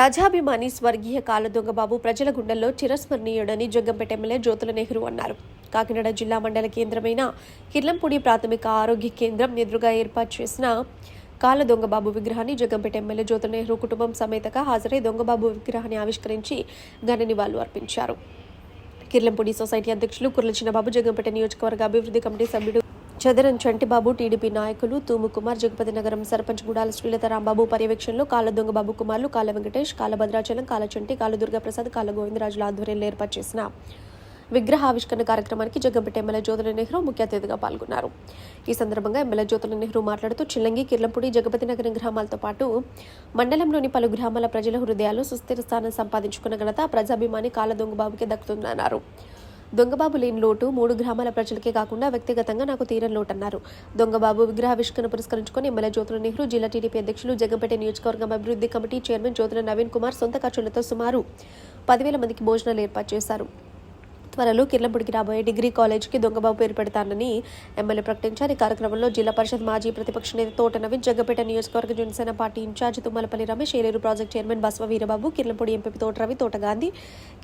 ప్రజాభిమాని స్వర్గీయ కాలదొంగబాబు ప్రజల గుండెల్లో చిరస్మరణీయుడని జగ్గంపేట ఎమ్మెల్యే జ్యోతుల నెహ్రూ అన్నారు. కాకినాడ జిల్లా మండల కేంద్రమైన కిర్లంపూడి ప్రాథమిక ఆరోగ్య కేంద్రం ఎదురుగా ఏర్పాటు చేసిన కాల దొంగబాబు విగ్రహాన్ని జగ్గంపేట ఎమ్మెల్యే జ్యోతుల నెహ్రూ కుటుంబం సమేతగా హాజరై దొంగబాబు విగ్రహాన్ని ఆవిష్కరించి ఘన నివాళులు అర్పించారు. కిర్లంపూడి సొసైటీ అధ్యక్షులు కుర్ల చిన్నబాబు జగ్గంపేట నియోజకవర్గ అభివృద్ధి కమిటీ సభ్యుడు చదరం చంటిబాబు టీడీపీ నాయకులు తూము కుమార్ జగపతి నగరం సర్పంచ్ గుడాల శ్రీలత రాంబాబు పర్యవేక్షణలో కాల దొంగబాబు కుమార్లు కాల వెంకటేష్ కాల భద్రాచలం కాల చంటి కాల దుర్గాప్రసాద్ కాల గోవిందరాజుల ఆధ్వర్యంలో ఏర్పాటు చేసిన విగ్రహావిష్కరణ కార్యక్రమానికి జగ్గంపేట ఎమ్మెల్యే జ్యోతుల నెహ్రూ ముఖ్య అతిథిగా పాల్గొన్నారు. ఈ సందర్భంగా ఎమ్మెల్యే జ్యోతుల నెహ్రూ మాట్లాడుతూ చిల్లంగి కిర్లంపూడి జగపతి నగరం గ్రామాలతో పాటు మండలంలోని పలు గ్రామాల ప్రజల హృదయాలు సుస్థిర స్థానం సంపాదించుకున్న ఘనత ప్రజాభిమాని కాల దొంగబాబుకి దక్కుతుందన్నారు. దొంగబాబు లేని లోటు మూడు గ్రామాల ప్రజలకే కాకుండా వ్యక్తిగతంగా నాకు తీరని లోటు అన్నారు దొంగబాబు విగ్రహావిష్కరణ పురస్కరించుకొని ఎమ్మెల్యే జ్యోతుల నెహ్రూ జిల్లా టీడీపీ అధ్యక్షులు జగంపేట నియోజకవర్గం అభివృద్ధి కమిటీ చైర్మన్ జ్యోతుల నవీన్ కుమార్ సొంత ఖర్చులతో సుమారు పదివేల మందికి భోజనాలు ఏర్పాటు చేశారు. త్వరలో కిర్లంపూడికి రాబోయే డిగ్రీ కాలేజీకి దొంగబాబు పేరు పెడతానని ఎమ్మెల్యే ప్రకటించారు. ఈ కార్యక్రమంలో జిల్లా పరిషత్ మాజీ ప్రతిపక్ష నేత తోట నవీన్ జగ్గపేట నియోజకవర్గ Janasena party incharge Tummalapalli Ramesh Yeleru project chairman Baswa Veerababu Kirlampudi MP Thota Ravi Thota Gandhi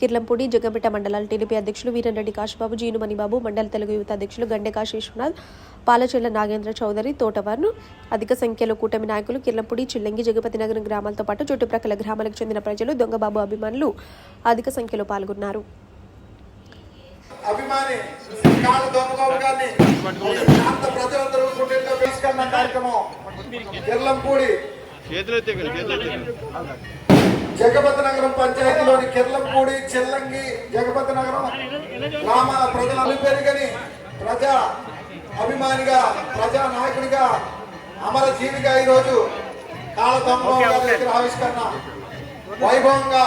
Kirlampudi Jaggapeta మండలాల టీడీపీ అధ్యక్షులు వీరంరెడ్డి కాశీబాబు జీను మణిబాబు మండల తెలుగు యువత అధ్యక్షులు గండె కాశీ పాలచెల్ల నాగేంద్ర చౌదరి తోటవర్ను అధిక సంఖ్యలో కూటమి నాయకులు కిర్లంపూడి చిల్లంగి జగపతి నగరం గ్రామాలతో పాటు చుట్టుప్రక్కల గ్రామాలకు చెందిన ప్రజలు దొంగబాబు అభిమానులు అధిక సంఖ్యలో పాల్గొన్నారు. అభిమాని కాళ్ళ దొంగబాబు గారిని ప్రాంత ప్రజలందరూ గుండెల్లో వేసుకున్న కార్యక్రమం కిర్లంపూడి జగపతి నగరం పంచాయతీలోని కిర్లంపూడి చిల్లంగి జగపతి నగరం గ్రామాల ప్రజల అభిపెరిగని ప్రజా అభిమానిగా ప్రజా నాయకుడిగా అమర జీవిగా ఈరోజు కాళ్ళ దొంగబాబు గారి దగ్గర ఆవిష్కరణ వైభవంగా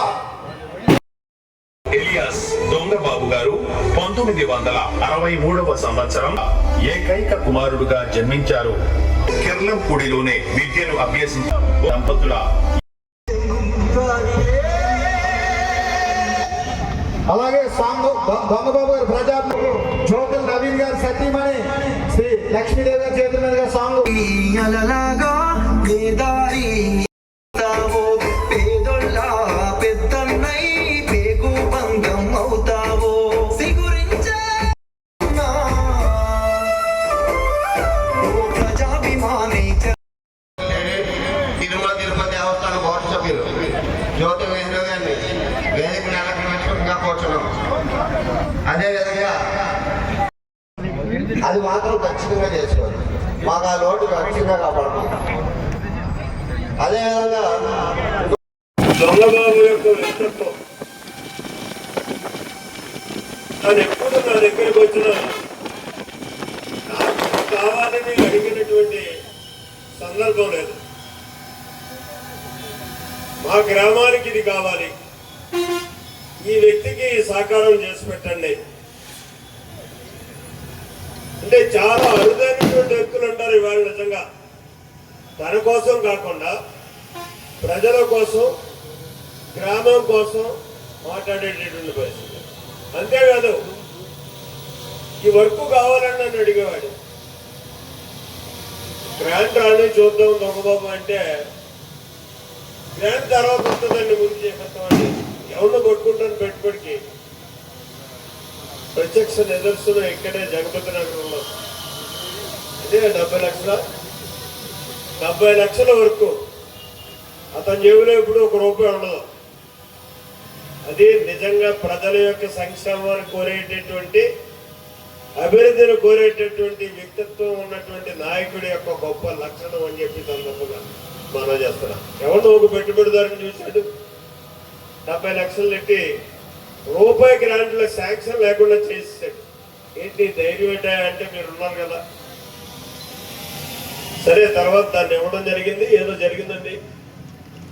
ఎలియాస్ దొంగబాబు గారు పంతొమ్మిది వందల అరవై మూడవ సంవత్సరం ఏకైక కుమారుడుగా జన్మించారు. కిర్లంపూడిలోనే విద్యను అభ్యసించిన దంపతుల అలాగే దొంగబాబు గారు ప్రజా జ్యోతుల నవీన్ గారు సతీమణి శ్రీ లక్ష్మీదేవి గారి చేతుల సాంగ్ అదేవిధంగా అది మాత్రం ఖచ్చితంగా చేసుకోవాలి. మాకు ఆ లోటు ఖచ్చితంగా కాపాడతాం. అదేవిధంగా దొంగబాబు యొక్క వ్యక్తిత్వం అది ఎప్పుడు నా దగ్గరికి వచ్చిన నాకు కావాలని అడిగినటువంటి సందర్భం లేదు. మా గ్రామానికి ఇది కావాలి. ఈ వ్యక్తికి సహకారం చేసి పెట్టండి. అంటే చాలా అరుదైనటువంటి వ్యక్తులు ఉంటారు ఇవాళ నిజంగా. తన కోసం కాకుండా ప్రజల కోసం గ్రామం కోసం మాట్లాడేటటువంటి పరిస్థితి. అంతేకాదు ఈ వర్క్ కావాలని నన్ను అడిగేవాడు. గ్రాంట్ రాని చూద్దాం దొంగబాబు అంటే గ్రాంట్ తర్వాత వస్తుందండి ముందు చేసేస్తామని ఎవరిని కొట్టుకుంటాను పెట్టుబడికి. ప్రత్యక్ష నిదర్శనం ఇక్కడే జగపతి నగరంలో? అదే డెబ్బై లక్షల? డెబ్బై లక్షల వరకు. అతని జేబులో ఇప్పుడు ఒక రూపాయి ఉండదు. అది నిజంగా ప్రజల యొక్క సంక్షేమాన్ని కోరేటటువంటి అభివృద్ధిని కోరేటటువంటి వ్యక్తిత్వం ఉన్నటువంటి నాయకుడి యొక్క గొప్ప లక్షణం అని చెప్పి సందర్భంగా మనం చేస్తున్నాం. ఎవరు ఒక పెట్టుబడిదారుని చూశాడు? డెబ్బై లక్షలు పెట్టి రూపాయి గ్రాంట్లో శాంక్షన్ లేకుండా చేసేసాడు. ఏంటి ధైర్యం ఏంటా అంటే మీరు ఉన్నారు కదా. సరే తర్వాత దాన్ని ఇవ్వడం జరిగింది. ఏదో జరిగిందండి.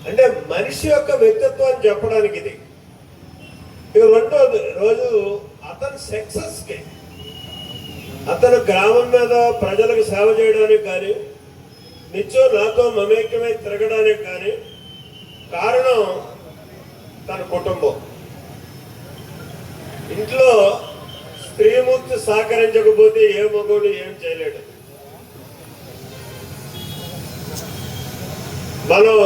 అంటే మనిషి యొక్క వ్యక్తిత్వాన్ని చెప్పడానికి ఇది. ఇక రెండో రోజు అతని సక్సెస్కి అతను గ్రామం మీద ప్రజలకు సేవ చేయడానికి కానీ నిత్యం నాతో మమేక్యమై తిరగడానికి కానీ కారణం కుటుంబం. ఇంట్లో స్త్రీమూర్తి సహకరించకపోతే ఏ మగోడు ఏం చేయలేడు. మనం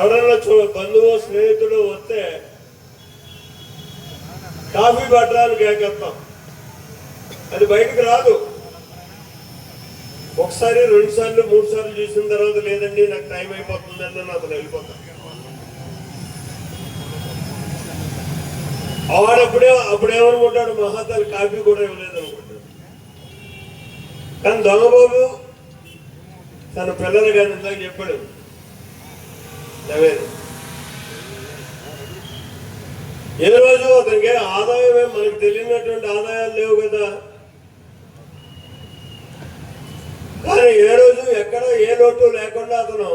ఎవరైనా చూ బంధువు స్నేహితుడు వస్తే కాఫీ పట్టడానికి ఏకెత్తాం అది బయటకు రాదు. ఒకసారి రెండు సార్లు మూడు సార్లు చూసిన తర్వాత లేదండి నాకు టైం అయిపోతుందని అతను వెళ్ళిపోతాను అవడప్పుడే అప్పుడు ఏమనుకుంటాడు మహాతల్ కాఫీ కూడా ఇవ్వలేదు అనుకుంటాడు కానీ దొంగబాబు తన పిల్లలు కానీ ఇందాక చెప్పాడు. నవ్వేది ఏ రోజు అతనికి ఆదాయమే మనకు తెలియనటువంటి ఆదాయాలు లేవు కదా. కానీ ఏ రోజు ఎక్కడ ఏ లోటు లేకుండా అతను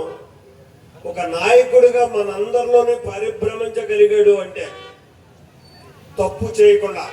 ఒక నాయకుడిగా మనందరిలోనే పరిభ్రమించగలిగాడు అంటే తప్పు చేయకుండా